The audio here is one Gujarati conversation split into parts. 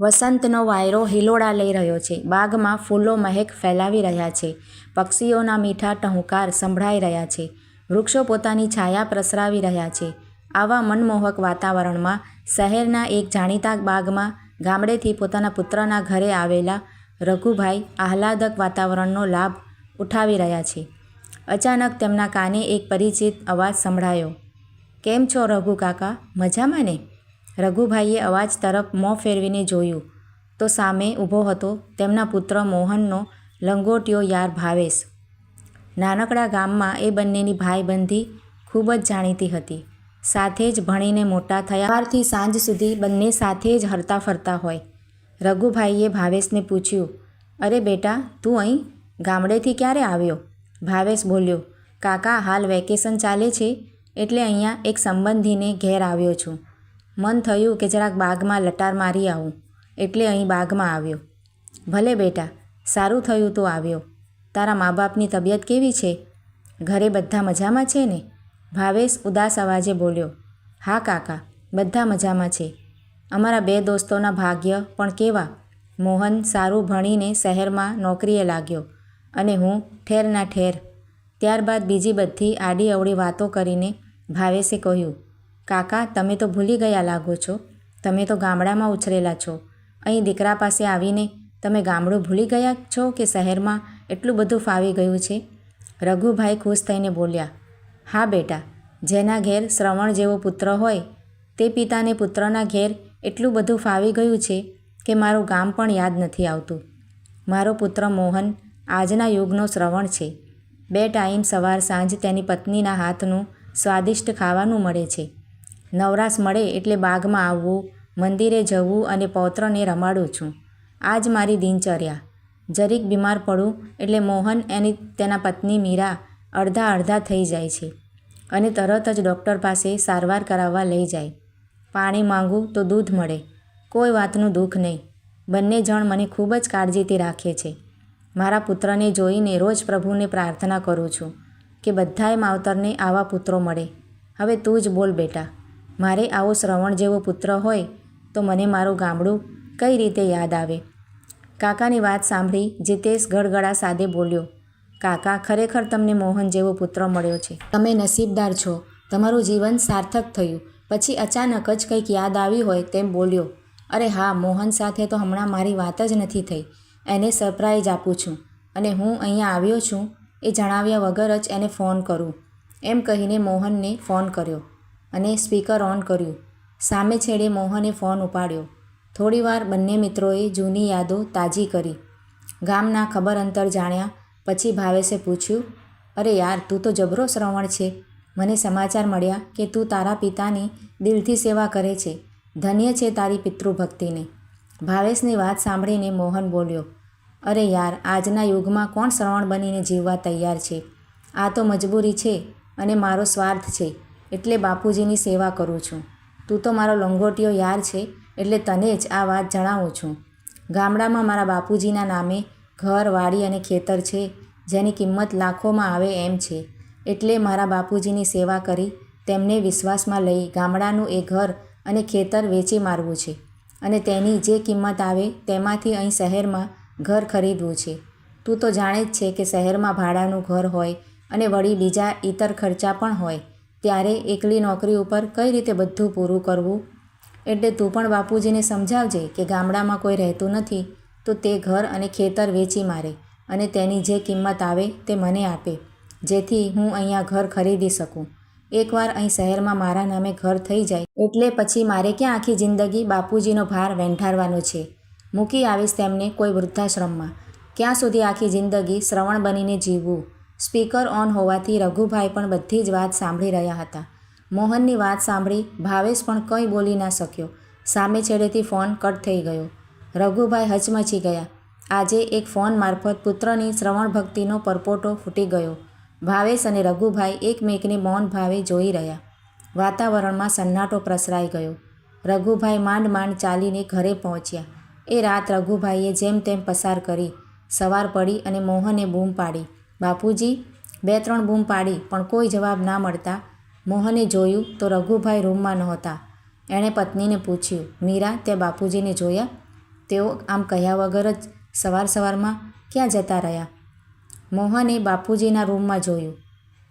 વસંતનો વાયરો હિલોળા લઈ રહ્યો છે. બાગમાં ફૂલો મહેક ફેલાવી રહ્યા છે. પક્ષીઓના મીઠા ટહુકાર સંભળાઈ રહ્યા છે. વૃક્ષો પોતાની છાયા પ્રસરાવી રહ્યા છે. આવા મનમોહક વાતાવરણમાં શહેરના એક જાણીતા બાગમાં ગામડેથી પોતાના પુત્રના ઘરે આવેલા રઘુભાઈ આહલાદક વાતાવરણનો લાભ ઉઠાવી રહ્યા છે. અચાનક તેમના કાને એક પરિચિત અવાજ સંભળાયો. કેમ છો રઘુ કાકા? મજામાં ને? રઘુભાઈએ અવાજ તરફ મોં ફેરવીને જોયું. તો સામે ઊભો હતો તેમના પુત્ર મોહનનો લંગોટિયો યાર ભાવેશ. નાનકડા ગામમાં એ બંનેની ભાઈબંધી ખૂબ જ જાણીતી હતી. સાથે જ ભણીને મોટા થયા. સવારથી સાંજ સુધી બંને સાથે જ હરતા ફરતા હોય. રઘુભાઈએ ભાવેશને પૂછ્યું, અરે બેટા, તું અહીં ગામડેથી ક્યારે આવ્યો? ભાવેશ બોલ્યો, કાકા, હાલ વેકેશન ચાલે છે, એટલે અહીંયા એક સંબંધીને ઘેર આવ્યો છું. મન થયું કે જરાક બાગમાં લટાર મારી આવું. એટલે અહીં બાગમાં આવ્યો. ભલે બેટા, સારું થયું તો આવ્યો. તારા મા બાપની તબિયત કેવી છે? ઘરે બધા મજામાં છે ને? ભાવેશ ઉદાસ અવાજે બોલ્યો, હા કાકા, બધા મજામાં છે. અમારા બે દોસ્તોના ભાગ્ય પણ કેવા? મોહન સારું ભણીને શહેરમાં નોકરીએ લાગ્યો અને હું ઠેરના ઠેર. ત્યારબાદ બીજી બધી આડી અવળી વાતો કરીને ભાવેશે કહ્યું કાકા, તમે તો ભૂલી ગયા લાગો છો. તમે તો ગામડામાં ઉછરેલા છો. અહીં દીકરા પાસે આવીને તમે ગામડું ભૂલી ગયા છો કે શહેરમાં એટલું બધું ફાવી ગયું છે? રઘુભાઈ ખુશ થઈને બોલ્યા, હા બેટા, જેના ઘેર શ્રવણ જેવો પુત્ર હોય, તે પિતાને પુત્રના ઘેર એટલું બધું ફાવી ગયું છે કે મારું ગામ પણ યાદ નથી આવતું. મારો પુત્ર મોહન આજના યુગનો શ્રવણ છે. બે ટાઈમ સવાર સાંજ તેની પત્નીના હાથનું સ્વાદિષ્ટ ખાવાનું મળે છે. નવરાશ મળે એટલે બાગમાં આવવું, મંદિરે જવું અને પૌત્રને રમાડું છું. આ જ મારી દિનચર્યા. જરીક બીમાર પડું એટલે મોહન એની તેના પત્ની મીરા અડધા અડધા થઈ જાય છે અને તરત જ ડૉક્ટર પાસે સારવાર કરાવવા લઈ જાય. પાણી માંગું તો દૂધ મળે. કોઈ વાતનું દુઃખ નહીં. બંને જણ મને ખૂબ જ કાળજીથી રાખે છે. મારા પુત્રને જોઈને રોજ પ્રભુને પ્રાર્થના કરું છું કે બધાએ માવતરને આવા પુત્રો મળે. હવે તું જ બોલ બેટા. મારે આવો શ્રવણ જેવો પુત્ર હોય તો મને મારું ગામડું કઈ રીતે યાદ આવે? કાકાની વાત સાંભળી જીતેશ ગડગડા સાદે બોલ્યો, કાકા, ખરેખર તમને મોહન જેવો પુત્ર મળ્યો છે. તમે નસીબદાર છો. તમારું જીવન સાર્થક થયું. પછી અચાનક જ કંઈક યાદ આવી હોય તેમ બોલ્યો, અરે હા, મોહન સાથે તો હમણાં મારી વાત જ નથી થઈ. એને સરપ્રાઈઝ આપું છું. અને હું અહીંયા આવ્યો છું. એ જણાવ્યા વગર જ એને ફોન કરું. એમ કહીને મોહનને ફોન કર્યો. અને સ્પીકર ઓન કર્યું. સામે છેડે મોહને ફોન ઉપાડ્યો. થોડીવાર બંને મિત્રોએ જૂની યાદો તાજી કરી. ગામના ખબર અંતર જાણ્યા, પછી ભાવેશે પૂછ્યું, અરે યાર, તું તો જબરો શ્રવણ છે. મને સમાચાર મળ્યા કે તું તારા પિતાની દિલથી સેવા કરે છે. ધન્ય છે તારી પિતૃભક્તિને. ભાવેશની વાત સાંભળીને મોહન બોલ્યો, અરે યાર, આજના યુગમાં કોણ શ્રવણ બનીને જીવવા તૈયાર છે? આ તો મજબૂરી છે અને મારો સ્વાર્થ છે. એટલે બાપુજીની સેવા કરું છું. તું તો મારો લંગોટીયો યાર છે, એટલે તને જ આ વાત જણાવું છું. ગામડામાં મારા બાપુજીના નામે ઘર, વાડી અને ખેતર છે, જેની કિંમત લાખોમાં આવે એમ છે. એટલે મારા બાપુજીની સેવા કરી, તેમને વિશ્વાસમાં લઈ ગામડાનું એ ઘર અને ખેતર વેચી મારવું છે. અને તેની જે કિંમત આવે તેમાંથી અહીં શહેરમાં ઘર ખરીદવું છે. તું તો જાણે જ છે કે શહેરમાં ભાડાનું ઘર હોય અને વળી બીજા ઇતર ખર્ચા પણ હોય. ત્યારે એકલી નોકરી ઉપર કઈ રીતે બધું પૂરું કરવું? એટલે તું પણ બાપુજીને સમજાવજે કે ગામડામાં કોઈ રહેતું નથી, તો તે ઘર અને ખેતર વેચી મારે અને તેની જે કિંમત આવે તે મને આપે, જેથી હું અહીંયા ઘર ખરીદી શકું. એકવાર અહીં શહેરમાં મારા નામે ઘર થઈ જાય, એટલે પછી મારે ક્યાં આખી જિંદગી બાપુજીનો ભાર વેંઠારવાનો છે? મૂકી આવીશ તેમને કોઈ વૃદ્ધાશ્રમમાં. ક્યાં સુધી આખી જિંદગી શ્રવણ બનીને જીવવું? સ્પીકર ઓન હોવાથી રઘુભાઈ પણ બધી જ વાત સાંભળી રહ્યા હતા. મોહનની વાત સાંભળી ભાવેશ પણ કંઈ બોલી ના શક્યો. સામે છેડેથી ફોન કટ થઈ ગયો. રઘુભાઈ હચમચી ગયા. આજે એક ફોન મારફત પુત્રની શ્રવણ ભક્તિનો પરપોટો ફૂટી ગયો. ભાવેશ અને રઘુભાઈ એકમેકને મૌન ભાવે જોઈ રહ્યા. વાતાવરણમાં સન્નાટો પ્રસરાઈ ગયો. રઘુભાઈ માંડ માંડ ચાલીને ઘરે પહોંચ્યા. એ રાત રઘુભાઈએ જેમ તેમ પસાર કરી, સવાર પડી અને મોહને બૂમ પાડી. બાપુજી, બે ત્રણ બૂમ પાડી, પણ કોઈ જવાબ ના મળતા. મોહને જોયું તો રઘુભાઈ રૂમમાં નહોતા. એણે પત્નીને પૂછ્યું, મીરા, તે બાપુજીને જોયા? તેઓ આમ કહ્યા વગર જ સવાર સવારમાં ક્યાં જતા રહ્યા? મોહને બાપુજીના રૂમમાં જોયું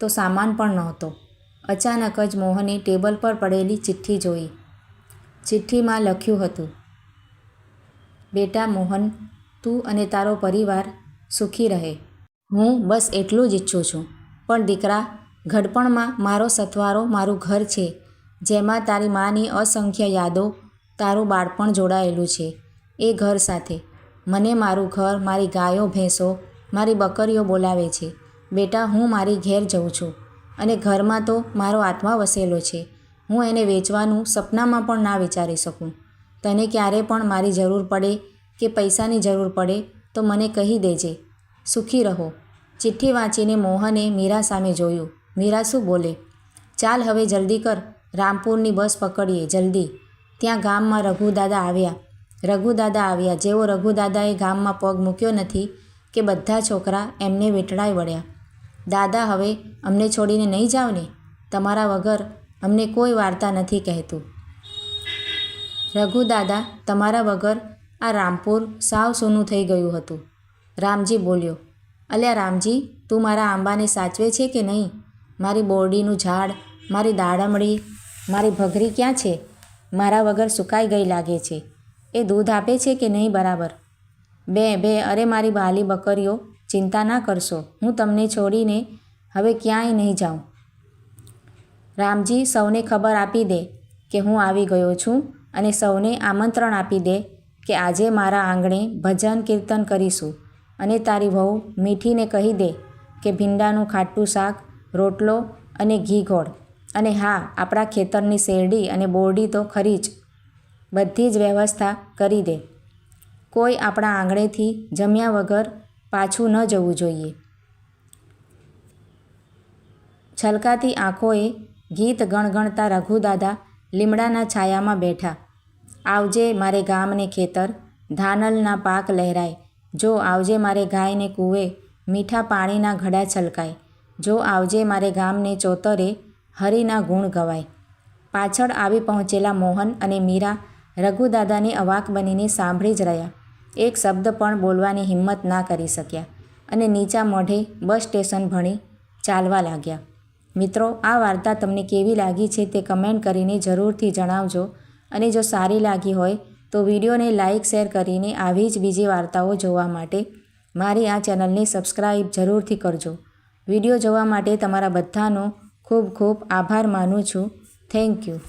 તો સામાન પણ નહોતો. અચાનક જ મોહને ટેબલ પર પડેલી ચિઠ્ઠી જોઈ. ચિઠ્ઠીમાં લખ્યું હતું, બેટા મોહન, તું અને તારો પરિવાર સુખી રહે. હું બસ એટલું જ ઈચ્છું છું. પણ દીકરા, ઘડપણમાં મારો સથવારો મારું ઘર છે. જેમાં તારી માની અસંખ્ય યાદો તારું બાળપણ જોડાયેલું છે. એ ઘર સાથે. મને મારું ઘર, મારી ગાયો, ભેંસો, મારી બકરીઓ બોલાવે છે. બેટા, હું મારી ઘેર જઉં છું. અને ઘરમાં તો મારો આત્મા વસેલો છે. હું એને વેચવાનું સપનામાં પણ ના વિચારી શકું. તને ક્યારે પણ મારી જરૂર પડે કે પૈસાની જરૂર પડે તો મને કહી દેજે. સુખી રહો. ચિઠ્ઠી વાંચીને મોહને મીરા સામે જોયું. મીરા શું બોલે? ચાલ હવે જલ્દી કર. રામપુરની બસ પકડીએ, જલ્દી. ત્યાં ગામમાં રઘુદાદા આવ્યા. રઘુદાદા આવ્યા. જેવો રઘુદાદાએ ગામમાં પગ મૂક્યો નથી કે બધા છોકરા એમને વેટળાઈ વળ્યા. દાદા, હવે અમને છોડીને નહીં જાઓ ને? તમારા વગર અમને કોઈ વાર્તા નથી કહેતું. રઘુદાદા, તમારા વગર આ રામપુર સાવ સૂનું થઈ ગયું હતું. રામજી બોલ્યો, અલ્યા રામજી, તું મારા આંબાને સાચવે છે કે નહીં? મારી બોરડીનું ઝાડ, મારી દાડમડી, મારી ભગરી ક્યાં છે? મારા વગર સુકાઈ ગઈ લાગે છે. એ દૂધ આપે છે કે નહીં બરાબર? બે બે, અરે મારી બાલી બકરીઓ, ચિંતા ના કરશો. હું તમને છોડીને હવે ક્યાંય નહીં જાઉં. રામજી સૌને ખબર આપી દે કે હું આવી ગયો છું અને સૌને આમંત્રણ આપી દે કે આજે મારા આંગણે ભજન કીર્તન કરીશું. અને તારી વહુ મીઠીને કહી દે કે ભીંડાનું ખાટું શાક, રોટલો અને ઘી ગોળ. અને હા, આપણા ખેતરની શેરડી અને બોરડી તો ખરી જ. બધી જ વ્યવસ્થા કરી દે. કોઈ આપણા આંગણેથી જમ્યા વગર પાછું ન જવું જોઈએ. છલકાતી આંખોએ ગીત ગણગણતા રઘુદાદા લીમડાના છાયામાં બેઠા. આવજે મારે ગામને ખેતર, ધાનલના પાક લહેરાય. જો આવજે મારે ગાયને કૂવે, મીઠા પાણીના ઘડા છલકાય. જો આવજે મારે ગામને ચોતરે, હરિના ગુણ ગવાય. પાછળ આવી પહોંચેલા મોહન અને મીરા રઘુદાદાને અવાક બનીને સાંભળી જ રહ્યા. એક શબ્દ પણ બોલવાની હિંમત ના કરી શક્યા અને નીચા મોઢે બસ સ્ટેશન ભણી ચાલવા લાગ્યા. મિત્રો, આ વાર્તા તમને કેવી લાગી છે તે કમેન્ટ કરીને જરૂરથી જણાવજો અને જો સારી લાગી હોય તો વિડીયોને લાઇક, શેર કરીને આવી જ બીજી વાર્તાઓ જોવા માટે મારી આ ચેનલને સબસ્ક્રાઈબ જરૂરથી કરજો. વીડિયો જોવા માટે તમારા બધાનો ખૂબ ખૂબ આભાર માનું છું. Thank you.